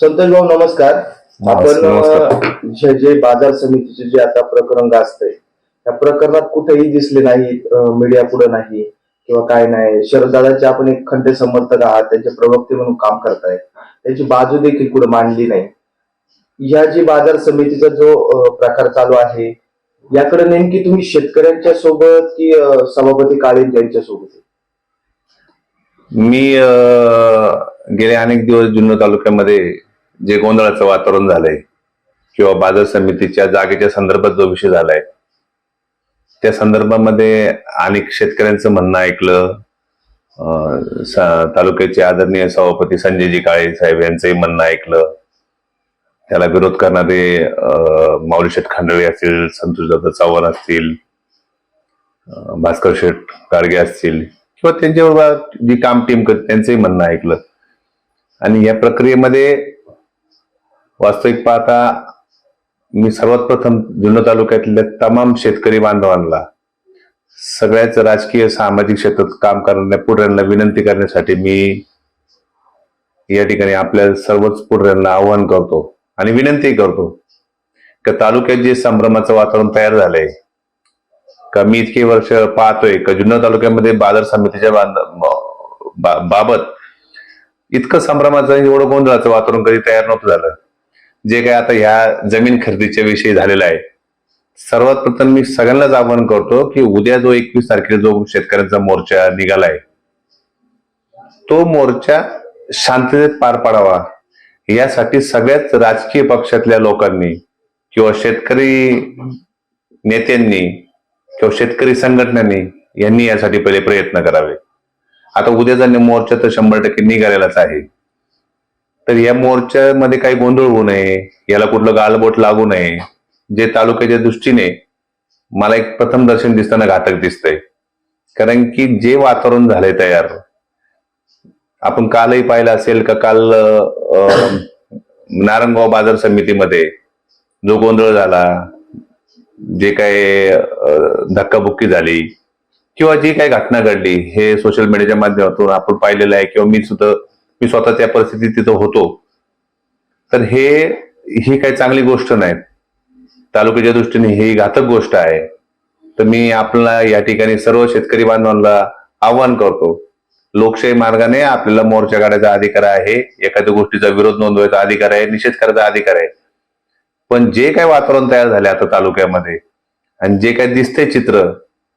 संतोष भाऊ नमस्कार आपण जे जे बाजार समितीचे जे आता प्रकरण गाजतंय त्या प्रकरणात कुठेही दिसले नाही मीडिया पुढे नाही किंवा काय नाही. शरदादाचे आपण एक खंडे समर्थक आहात त्यांचे प्रवक्ते म्हणून काम करताय त्याची बाजू देखील पुढे मांडली नाही. या जी बाजार समितीचा जो प्रकार चालू आहे याकडे नेमकी तुम्ही शेतकऱ्यांच्या सोबत की सभापती काळेंच्या यांच्या सोबत? मी गेले अनेक दिवस जुन्नर तालुक्यामध्ये जे गोंधळाचं वातावरण झालंय किंवा बाजार समितीच्या जागेच्या संदर्भात जो विषय झालाय त्या संदर्भामध्ये अनेक शेतकऱ्यांचं म्हणणं ऐकलं. तालुक्याचे आदरणीय सभापती संजयजी काळे साहेब यांचंही म्हणणं ऐकलं. त्याला विरोध करणारे अ, माऊली शेठ खांडळे असतील संतोषदादा चव्हाण असतील भास्कर शेठ गाडगे असतील किंवा त्यांच्याबरोबर जी काम टीम करते त्यांचंही म्हणणं ऐकलं. आणि या प्रक्रियेमध्ये वास्तविक पाहता मी सर्वात प्रथम जुन्नर तालुक्यातल्या तमाम शेतकरी बांधवांना सगळ्याच राजकीय सामाजिक क्षेत्रात काम करणाऱ्या पुढऱ्यांना विनंती करण्यासाठी मी या ठिकाणी आपल्या सर्वच पुढऱ्यांना आवाहन करतो आणि विनंती करतो का तालुक्यात जे संभ्रमाचं वातावरण तयार झालंय का मी इतके वर्ष पाहतोय का जुन्नर तालुक्यामध्ये बाजार समितीच्या बांध- बा- बाबत इतकं संभ्रमाचं एवढं गोंधळाचं वातावरण कधी तयार नव्हतं झालं. जे काय आता ह्या जमीन खरेदीच्या विषयी झालेला आहे सर्वात प्रथम मी सगळ्यांनाच आवाहन करतो की उद्या जो एकवीस तारखेला जो शेतकऱ्यांचा मोर्चा निघालाय तो मोर्चा शांततेत पार पाडावा. यासाठी सगळ्याच राजकीय पक्षातल्या लोकांनी किंवा शेतकरी नेत्यांनी किंवा शेतकरी संघटनांनी यांनी यासाठी पहिले प्रयत्न करावे. आता उद्याचा मोर्चा तर शंभर टक्के निघालेलाच आहे. तर या मोर्चामध्ये काही गोंधळ होऊ नये. याला कुठलं गालबोट लागू नये. जे तालुक्याच्या दृष्टीने मला एक प्रथम दर्शन दिसताना घातक दिसतंय. कारण की जे वातावरण झालंय तयार आपण कालही पाहिलं असेल का काल अं, नारंगाव बाजार समितीमध्ये जो गोंधळ झाला जे काय धक्काबुक्की झाली किंवा जी काही घटना घडली हे सोशल मीडियाच्या माध्यमातून आपण पाहिलेलं आहे किंवा मी सुद्धा मी स्वतः त्या परिस्थितीत तिथं होतो. तर हे ही काही चांगली गोष्ट नाही. तालुक्याच्या दृष्टीने ही घातक गोष्ट आहे. तर मी आपल्याला या ठिकाणी सर्व शेतकरी बांधवांना आव्हान करतो. लोकशाही मार्गाने आपल्याला मोर्चा काढायचा अधिकार आहे. एखाद्या गोष्टीचा विरोध नोंदवायचा अधिकार आहे. निषेध करायचा अधिकार आहे. पण जे काही वातावरण तयार झाले आता तालुक्यामध्ये आणि जे काही दिसते चित्र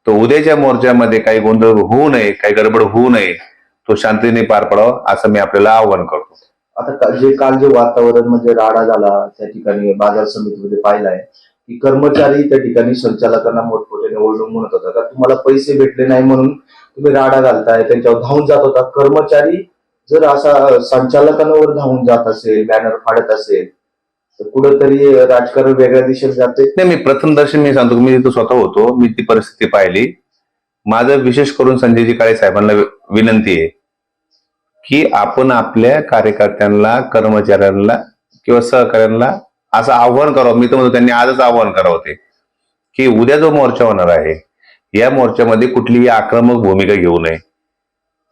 तो उद्याच्या मोर्चामध्ये काही गोंधळ होऊ नये काही गडबड होऊ नये तो शांततेने पार पडावा असं मी आपल्याला आवाहन करतो. आता जे काल जे वातावरण म्हणजे राडा झाला त्या ठिकाणी बाजार समितीमध्ये पाहिलाय की कर्मचारी त्या ठिकाणी संचालकांना मोठमोठ्याने ओरडून म्हणत होता. का तुम्हाला पैसे भेटले नाही म्हणून तुम्ही राडा घालताय त्यांच्यावर धावून जात होता. कर्मचारी जर असा संचालकांवर धावून जात असेल बॅनर फाडत असेल तर कुठंतरी राजकारण वेगळ्या दिशेत जाते. नाही मी प्रथम दर्शन मी सांगतो मी तिथं स्वतः होतो मी ती परिस्थिती पाहिली. माझं विशेष करून संजयजी काळे साहेबांना विनंती आहे की आपण आपल्या कार्यकर्त्यांना कर्मचाऱ्यांना किंवा सहकाऱ्यांना असं आव्हान करावं. मी तर म्हणतो त्यांनी आजच आव्हान करावं ते. की उद्या जो मोर्चा होणार आहे या मोर्चामध्ये कुठलीही आक्रमक भूमिका घेऊ नये.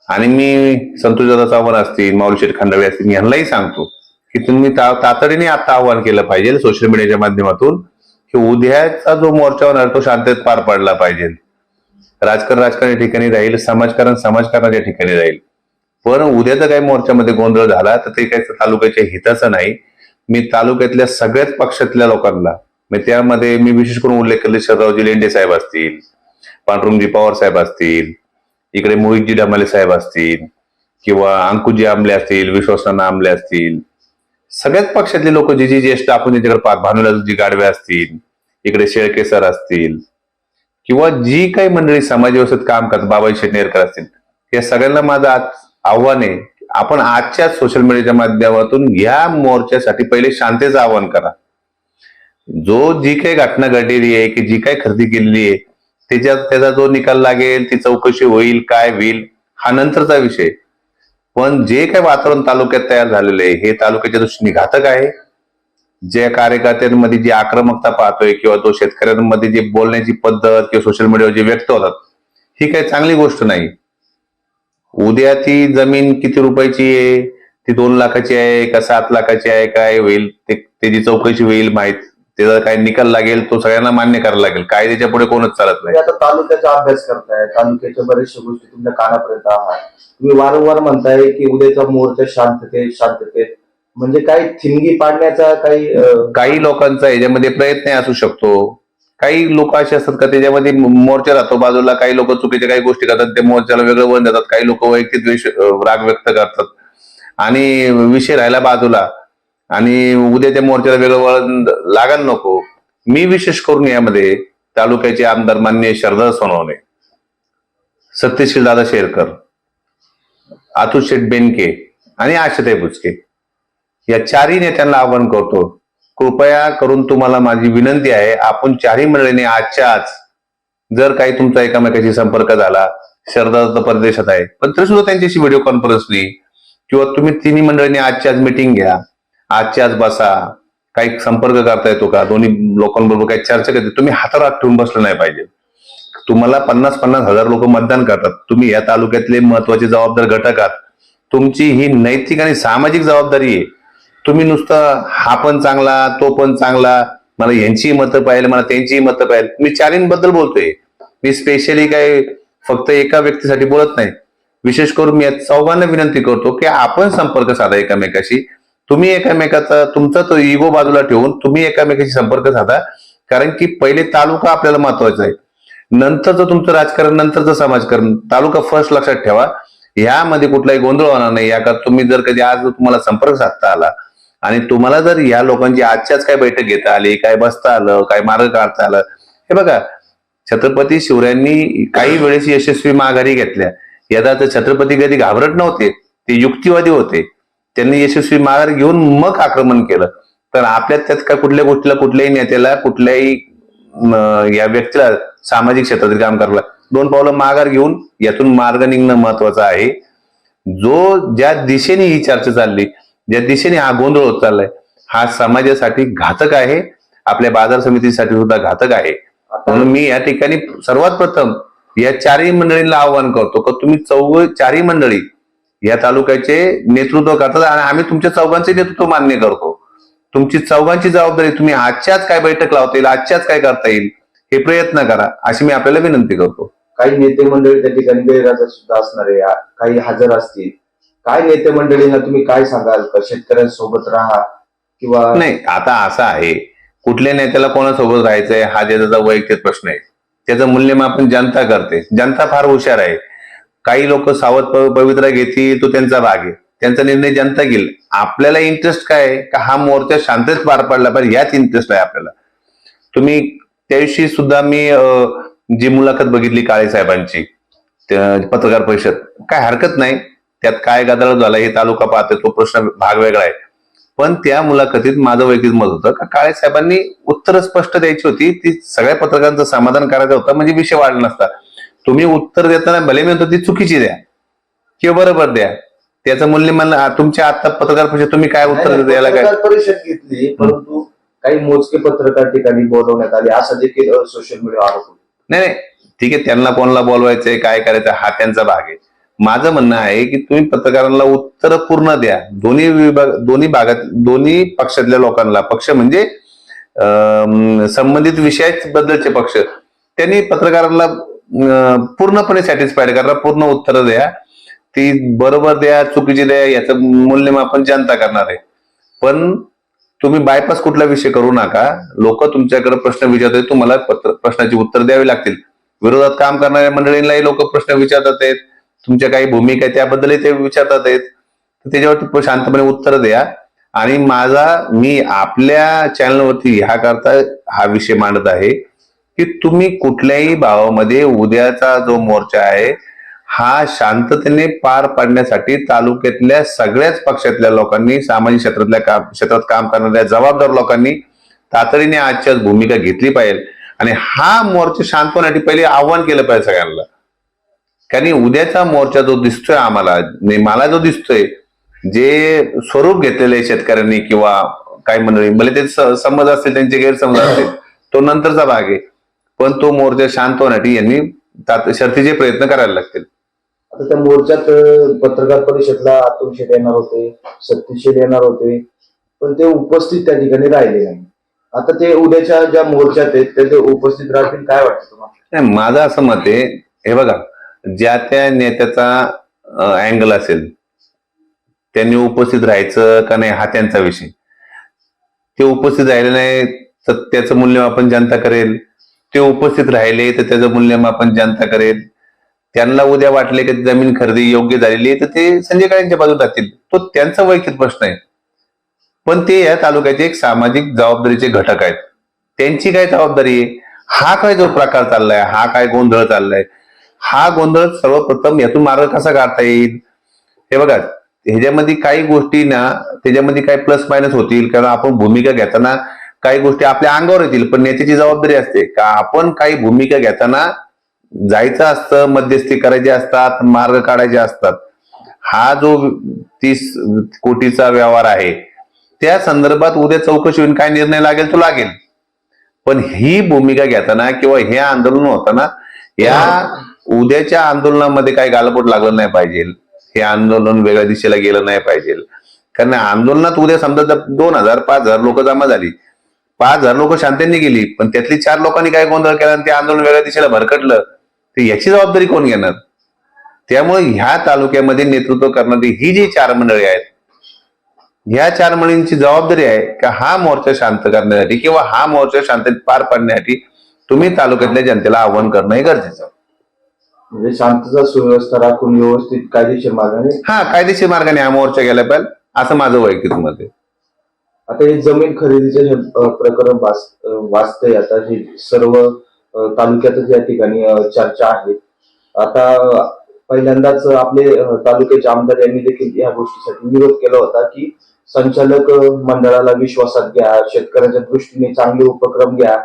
आणि मी संतोषदादा चव्हाण असतील माऊलीशेठ खंडाळे असतील यांनाही सांगतो की तुम्ही तातडीने आता आव्हान केलं पाहिजे सोशल मीडियाच्या माध्यमातून की उद्याचा जो मोर्चा होणार तो शांततेत पार पडला पाहिजे. राजकारण राजकारण या ठिकाणी राहील समाजकारण समाजकारणाच्या ठिकाणी राहील. पण उद्याचा काही मोर्चामध्ये गोंधळ झाला तर ते काही तालुक्याच्या हिताचं नाही. मी तालुक्यातल्या सगळ्याच पक्षातल्या लोकांना म्हणजे त्यामध्ये मी विशेष करून उल्लेख केले शरदरावजी लेंडे साहेब असतील पांडुरंगजी पवार साहेब असतील इकडे मोहितजी डमाले साहेब असतील किंवा अंकुजी आमले असतील विश्वासनाना आमले असतील. सगळ्याच पक्षातले लोक जे जे ज्येष्ठ आपण त्यांच्याकडे भानुला जी गाडवे असतील इकडे शेळके सर असतील किंवा जी काही मंडळी समाज व्यवस्थेत काम करतात बाबाई शेटनेरकर असतील या सगळ्यांना माझं आज आव्हान आहे आपण आजच्या सोशल मीडियाच्या माध्यमातून या मोर्चासाठी पहिले शांतेचं आवाहन करा. जो जी काही घटना घडलेली आहे की जी काही खरेदी केलेली आहे त्याच्यात त्याचा जो निकाल लागेल ती चौकशी होईल काय होईल हा नंतरचा विषय. पण जे काही वातावरण तालुक्यात तयार झालेलं आहे हे तालुक्याच्या दृष्टीने घातक आहे. ज्या कार्यकर्त्यांमध्ये जी आक्रमकता पाहतोय किंवा तो शेतकऱ्यांमध्ये जी बोलण्याची पद्धत किंवा सोशल मीडियावर जे व्यक्त होतात ही काही चांगली गोष्ट नाही. उद्या ती जमीन किती रुपयाची आहे? ती दोन लाखाची आहे का सात लाखाची आहे? काय होईल? ते त्याची चौकशी होईल माहीत. त्याचा काय निकाल लागेल तो सगळ्यांना मान्य करायला लागेल. कायद्याच्या पुढे कोणच चालत नाही. आता तालुक्याचा अभ्यास करताय तालुक्याच्या बऱ्याचशा गोष्टी तुमच्या कानापर्यंत आहात. तुम्ही वारंवार म्हणताय की उद्याचा मोर्चा शांततेत शांततेत. म्हणजे काही थिंगी पाडण्याचा काही काही लोकांचा याच्यामध्ये प्रयत्न असू शकतो. काही लोक असे असतात का त्याच्यामध्ये मोर्चा राहतो. बाजूला काही लोक चुकीच्या काही गोष्टी करतात. ते मोर्चाला वेगळं वन देतात. काही लोक वैयक्तिक द्वेष राग व्यक्त करतात. आणि विषय राहिला बाजूला. आणि उद्या त्या मोर्चाला वेगळं वळण लागायला नको. मी विशेष करून यामध्ये तालुक्याचे आमदार मान्य शरदा सोनवणे सत्यशील दादा शेरकर अतुल शेठ बेनके आणि आशाताई बुचके या चारही नेत्यांना आवाहन करतो. कृपया करून तुम्हाला माझी विनंती आहे आपण चारही मंडळीने आजच्या आज जर काही तुमचा एकामेकाशी संपर्क झाला शरदा परदेशात आहे पण तरी सुद्धा त्यांच्याशी व्हिडिओ कॉन्फरन्सनी किंवा तुम्ही तिन्ही मंडळींनी आजच्या आज मिटिंग घ्या आजच्या आज बसा काही संपर्क करता येतो का? दोन्ही लोकांबरोबर काही चर्चा करते तुम्ही हातावर हात ठेवून बसलं नाही पाहिजे. तुम्हाला पन्नास पन्नास हजार लोक मतदान करतात. तुम्ही या तालुक्यातले महत्त्वाचे जबाबदार घटक आहात. तुमची ही नैतिक आणि सामाजिक जबाबदारी आहे. तुम्ही नुसतं हा पण चांगला तो पण चांगला मला यांची मतं पाहिजे मला त्यांचीही मतं पाहिजे मी चारींबद्दल बोलतोय. मी स्पेशली काय फक्त एका व्यक्तीसाठी बोलत नाही. विशेष करून मी चौघांना विनंती करतो की आपण संपर्क साधा एकामेकाशी. तुम्ही एकामेकाचा तुमचा तो इगो बाजूला ठेवून तुम्ही एकामेकाशी संपर्क साधा. कारण की पहिले तालुका आपल्याला महत्त्वाचा आहे. नंतरचं तुमचं राजकारण नंतरचं समाजकारण तालुका फर्स्ट लक्षात ठेवा. ह्यामध्ये कुठलाही गोंधळ होणार नाही. याकरता तुम्ही जर कधी आज तुम्हाला संपर्क साधता आला आणि तुम्हाला जर या लोकांची आजच्याच काय बैठक घेता आली काय बसता आलं काय मार्ग काढता आलं हे बघा छत्रपती शिवरायांनी काही वेळेस यशस्वी माघारी घेतल्या. यदा तर छत्रपती कधी घाबरट नव्हते ते युक्तिवादी होते. त्यांनी यशस्वी माघार घेऊन मग आक्रमण केलं. तर आपल्यात त्यात काय कुठल्या गोष्टीला कुठल्याही नेत्याला कुठल्याही या व्यक्तीला सामाजिक क्षेत्रातील काम करायला. दोन पावलं माघार घेऊन यातून मार्ग निघणं महत्वाचं आहे. जो ज्या दिशेने ही चर्चा चालली ज्या दिशेने हा गोंधळ होत चाललाय हा समाजासाठी घातक आहे आपल्या बाजार समितीसाठी सुद्धा घातक आहे. म्हणून मी या ठिकाणी सर्वात प्रथम या चारही मंडळींना आव्हान करतो का तुम्ही चौघ चारही मंडळी या तालुक्याचे नेतृत्व करतात आणि आम्ही तुमच्या चौघांचे नेतृत्व मान्य करतो. तुमची चौघांची जबाबदारी तुम्ही आजच्याच काय बैठक लावता येईल आजच्याच काय करता येईल हे प्रयत्न करा अशी मी आपल्याला विनंती करतो. काही नेते मंडळी त्या ठिकाणी गैरहजर सुद्धा असणार आहे. काही हजर असतील. काय नेते मंडळींना तुम्ही काय सांगाल? का शेतकऱ्यांसोबत राहा किंवा नाही आता असं आहे. कुठल्या नेत्याला कोणासोबत राहायचंय हा त्याचा वैयक्तिक प्रश्न आहे. त्याचं मूल्यमापन जनता करते. जनता फार हुशार आहे. काही लोक सावध पवित्र पवित्रा घेतील तो त्यांचा भाग आहे. त्यांचा निर्णय जनता घेईल. आपल्याला इंटरेस्ट काय आहे? का हा मोर्चा शांततेत पार पडला पाहिजे? याच इंटरेस्ट आहे आपल्याला. तुम्ही त्या दिवशी सुद्धा मी जी मुलाखत बघितली काळे साहेबांची पत्रकार परिषद काय हरकत नाही. त्यात काय गदाळ झाला हे तालुका पाहते तो प्रश्न भाग वेगळा आहे. पण त्या मुलाखतीत माझं वैयक्तिक मत होतं का काळे साहेबांनी उत्तर स्पष्ट द्यायची होती ती सगळ्या पत्रकारांचं समाधान करायचं होतं म्हणजे विषय वाढला नसता. तुम्ही उत्तर देताना भले मी म्हणतो ती चुकीची द्या. किंवा बरोबर द्या. त्याचं मूल्यमान आ, तुमच्या आता पत्रकार परिषद तुम्ही काय उत्तर द्यायला काय? परिषद घेतली परंतु काही मोजके पत्रकार ठिकाणी बोलवण्यात आले असं देखील सोशल मीडिया आरोप नाही ठीक आहे त्यांना कोणाला बोलवायचंय काय करायचं हा त्यांचा भाग आहे. माझं म्हणणं आहे की तुम्ही पत्रकारांना उत्तर पूर्ण द्या. दोन्ही विभाग दोन्ही भागात दोन्ही पक्षातल्या लोकांना. पक्ष म्हणजे संबंधित संबंधित विषयाबद्दलचे पक्ष. त्यांनी पत्रकारांना पूर्णपणे सॅटिस्फाईड करा पूर्ण उत्तर द्या. ती बरोबर द्या चुकीची द्या याचं मूल्यमापन जनता करणार आहे. पण तुम्ही बायपास कुठला विषय करू नका. लोक तुमच्याकडे प्रश्न विचारतात तुम्हाला पत्र प्रश्नाची उत्तर द्यावी लागतील. विरोधात काम करणाऱ्या मंडळींनाही लोक प्रश्न विचारतात आहेत. तुमच्या काही भूमिका आहे त्याबद्दलही ते विचारतात आहेत. तर त्याच्यावरती शांतपणे उत्तर द्या. आणि माझा मी आपल्या चॅनलवरती ह्या करता हा विषय मांडत आहे की तुम्ही कुठल्याही भावामध्ये उद्याचा जो मोर्चा आहे हा शांततेने पार पाडण्यासाठी तालुक्यातल्या सगळ्याच पक्षातल्या लोकांनी सामाजिक क्षेत्रातल्या काम क्षेत्रात काम करणाऱ्या जबाबदार लोकांनी तातडीने आजच्या भूमिका घेतली पाहिजे. आणि हा मोर्चा शांत होण्यासाठी पहिले आव्हान केलं पाहिजे सगळ्यांना. कारण उद्याचा मोर्चा जो दिसतोय आम्हाला नाही, मला जो दिसतोय जे स्वरूप घेतलेले शेतकऱ्यांनी किंवा काही मंडळी भले ते समज असतील त्यांचे गैरसमज असतील तो नंतरचा भाग आहे. पण तो मोर्चा शांत होण्यासाठी यांनी शर्थीचे प्रयत्न करायला लागतील. आता त्या मोर्चात पत्रकार परिषदला अतुल शेठ येणार होते सतीश शेठ येणार होते पण ते उपस्थित त्या ठिकाणी राहिले नाही. आता ते उद्याच्या ज्या मोर्चात आहेत ते ते उपस्थित राहतील काय वाटतं तुम्हाला? नाही, माझं असं मत आहे हे बघा ज्या त्या नेत्याचा अँगल असेल त्यांनी उपस्थित राहायचं का नाही हा त्यांचा विषय. ते उपस्थित राहिले नाही तर त्याचं मूल्यमापन जनता करेल. ते उपस्थित राहिले तर त्याचं मूल्यमापन जनता करेल. त्यांना उद्या वाटले की जमीन खरेदी योग्य झालेली आहे तर ते संजय काळेंच्या बाजूला राहतील. तो त्यांचा वैयक्तिक प्रश्न आहे. पण ते या तालुक्याचे एक सामाजिक जबाबदारीचे घटक आहेत. त्यांची काय जबाबदारी आहे? हा काय जो प्रकार चाललाय हा काय गोंधळ चाललाय? हा गोंधळ सर्वप्रथम यातून मार्ग कसा काढता येईल? हे बघा ह्याच्यामध्ये काही गोष्टी ना त्याच्यामध्ये काही प्लस मायनस होतील कारण आपण भूमिका घेताना काही गोष्टी आपल्या अंगावर येतील पण नेत्याची जबाबदारी असते. का आपण काही भूमिका घेताना जायचं असतं मध्यस्थी करायचे असतात मार्ग काढायचे असतात. हा जो तीस कोटीचा व्यवहार आहे त्या संदर्भात उद्या चौकशी होऊन काय निर्णय लागेल तो लागेल. पण ही भूमिका घेताना किंवा हे आंदोलन होताना या उद्याच्या आंदोलनामध्ये काही गालबोट लागलं नाही पाहिजे. हे आंदोलन वेगळ्या दिशेला गेलं नाही पाहिजे. कारण आंदोलनात उद्या समजा जर दोन हजार पाच हजार लोक जमा झाली. पाच हजार लोक शांतीने गेली पण त्यातली चार लोकांनी काय गोंधळ केला आणि ते आंदोलन वेगळ्या दिशेला भरकटलं तर याची जबाबदारी कोण घेणार? त्यामुळे ह्या तालुक्यामध्ये नेतृत्व करणारी ही जी चार मंडळी आहेत ह्या चार मंडळींची जबाबदारी आहे का हा मोर्चा शांत करण्यासाठी किंवा हा मोर्चा शांततेत पार पाडण्यासाठी तुम्ही तालुक्यातल्या जनतेला आव्हान करणं हे गरजेचं. आहे. म्हणजे शांतता सुव्यवस्था राखून व्यवस्थित कायदेशीर मार्गाने हा कायदेशीर मार्गाने हा मोर्चा गेला पाहिजे असं माझं वैयक्तिक मत आहे. आता हे जमीन खरेदीचे हे अ, प्रकरण वाच वाचतंय आता. हे सर्व अ, तालुक्यातच या ठिकाणी अ, चर्चा आहे. आता अ, पहिल्यांदाच आपले अ, तालुक्याचे आमदार यांनी देखील या गोष्टीसाठी विरोध केला होता की संचालक अ, मंडळाला विश्वासात घ्या शेतकऱ्याच्या दृष्टीने चांगले उपक्रम घ्या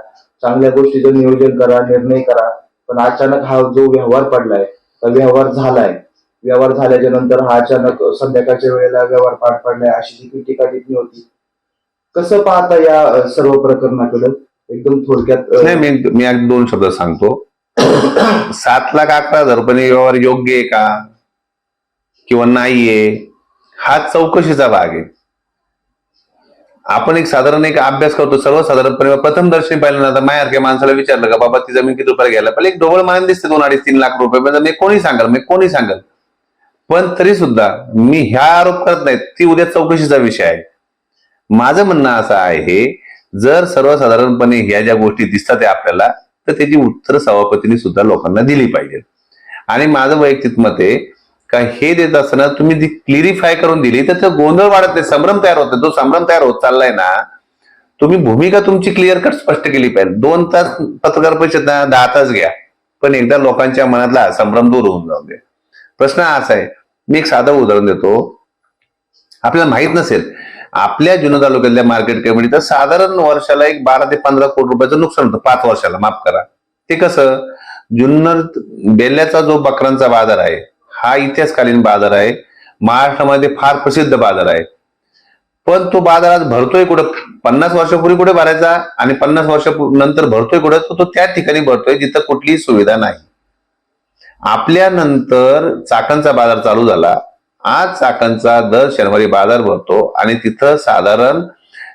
चांगल्या गोष्टीचं नियोजन करा निर्णय करा. पण अचानक हा जो व्यवहार पडलाय तो व्यवहार झालाय. व्यवहार झाल्याच्यानंतर हा अचानक संध्याकाळच्या वेळेला व्यवहार पार पडलाय अशी देखील टीका टिप्पणी होती. कसं पाहता या सर्व प्रकरणाकडे? एकदम थोडक्यात नाही मी मी दोन शब्द सांगतो. सात लाख अकरा हजार रुपये व्यवहार योग्य आहे का? किंवा नाहीये? हा चौकशीचा भाग आहे. आपण एक साधारण एक अभ्यास करतो सर्वसाधारणपणे. प्रथम दर्शनी पाहिल्यानंतर मायासारख्या माणसाला विचारलं का बाबा ती जमीन किती रुपयाला घ्यायला? पण एक ढोबळ मान दिसते दोन अडीच तीन लाख रुपये. म्हणजे मी कोणी सांगाल? मी कोणी सांगाल? पण तरी सुद्धा मी ह्या आरोप करत नाही ती उद्या चौकशीचा विषय आहे. माझं म्हणणं असं आहे जर सर्वसाधारणपणे ह्या ज्या गोष्टी दिसतात आपल्याला तर त्याची उत्तर सभापतींनी सुद्धा लोकांना दिली पाहिजे आणि माझं वैयक्तिक मत आहे का हे देत असताना तुम्ही ती क्लिरिफाय करून दिली तर गोंधळ वाढत नाही संभ्रम तयार होत तो जो संभ्रम तयार होत चाललाय ना तुम्ही भूमिका तुमची क्लिअर कट स्पष्ट केली पाहिजे. दोन तास पत्रकार परिषद दहा तास घ्या. पण एकदा लोकांच्या मनातला संभ्रम दूर होऊन जाऊ दे. प्रश्न असा आहे मी एक साधं उदाहरण देतो. आपल्याला माहीत नसेल आपल्या जुन्या तालुक्यातल्या मार्केट कमिटीचं साधारण वर्षाला एक बारा ते पंधरा कोटी रुपयाचं नुकसान होतं पाच वर्षाला. माफ करा. ते कसं जुन्नर बेल्ल्याचा जो बकरांचा बाजार आहे हा इतिहासकालीन बाजार आहे. महाराष्ट्रामध्ये फार प्रसिद्ध बाजार आहे. पण तो बाजार आज भरतोय कुठं? पन्नास वर्षापूर्वी कुठे भरायचा आणि पन्नास वर्ष नंतर भरतोय कुठं? तर तो त्या ठिकाणी भरतोय जिथं कुठलीही सुविधा नाही. आपल्यानंतर चाकणचा बाजार चालू झाला. आज चाकणचा दर शनिवारी बाजार भरतो आणि तिथं साधारण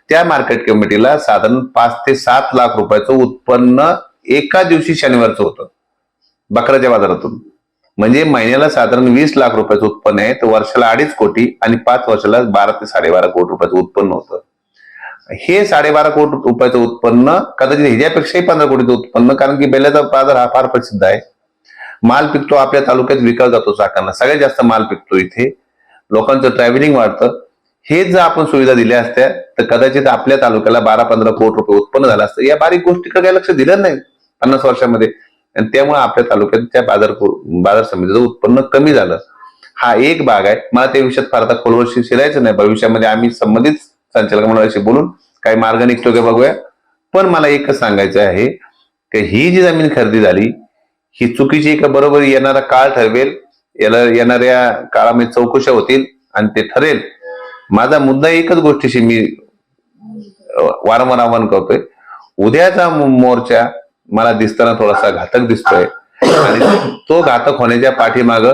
त्या मार्केट कमिटीला साधारण पाच ते सात लाख रुपयाचं उत्पन्न एका दिवशी शनिवारचं होतं. बकराच्या बाजारातून. म्हणजे महिन्याला साधारण वीस लाख रुपयाचं उत्पन्न आहे तर वर्षाला अडीच कोटी आणि पाच वर्षाला बारा ते साडेबारा कोटी रुपयाचं उत्पन्न होतं. हे साडेबारा कोटी रुपयाचं उत्पन्न कदाचित ह्याच्यापेक्षाही पंधरा कोटीचं उत्पन्न कारण की बेल्याचा बाजार हा फार प्रसिद्ध आहे. माल पिकतो आपल्या तालुक्यात विकला जातो चाकांना. सगळ्यात जास्त माल पिकतो इथे. लोकांचं ट्रॅव्हलिंग वाढतं. हेच जर आपण सुविधा दिल्या असत्या तर कदाचित आपल्या तालुक्याला बारा पंधरा कोटी रुपये उत्पन्न झालं असतं. या बारीक गोष्टीकडे काही लक्ष दिलं नाही पन्नास वर्षामध्ये. आणि त्यामुळे आपल्या तालुक्यात त्या बाजार बाजार समितीचं उत्पन्न कमी झालं. हा एक भाग आहे. मला त्या विषयात फार आता खोलवर शिरायचं नाही. भविष्यामध्ये आम्ही संबंधित संचालक मंडळाशी बोलून काही मार्ग निघतो का बघूया. पण मला एकच सांगायचं आहे की ही जी जमीन खरेदी झाली ही चुकीची का बरोबर येणारा काळ ठरवेल याला येणाऱ्या काळामध्ये चौकशा होतील आणि ते ठरेल. माझा मुद्दा एकच गोष्टीशी मी वारंवार आवाहन करतोय. उद्याचा मोर्चा मला दिसताना थोडासा घातक दिसतोय. आणि तो घातक होण्याच्या पाठीमाग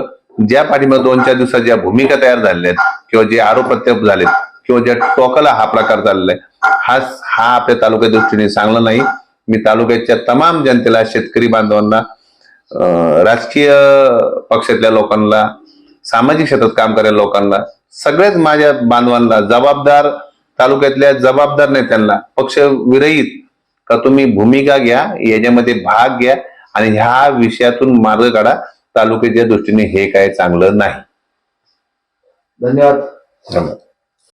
ज्या पाठीमाग दोन चार दिवसात ज्या भूमिका तयार झालेल्या आहेत किंवा जे आरोप प्रत्यारोप झालेत किंवा ज्या टोकाला हा प्रकार चाललाय हा हा आपल्या तालुक्या दृष्टीने चांगला नाही. मी तालुक्याच्या तमाम जनतेला शेतकरी बांधवांना राजकीय पक्षातल्या लोकांना सामाजिक क्षेत्रात काम करणाऱ्या लोकांना सगळ्याच माझ्या बांधवांना जबाबदार तालुक्यातल्या जबाबदार नेत्यांना पक्ष विरहित का तुम्ही भूमिका घ्या याच्यामध्ये भाग घ्या आणि ह्या विषयातून मार्ग काढा. तालुक्याच्या दृष्टीने हे काय चांगलं नाही. धन्यवाद. धन्यवाद.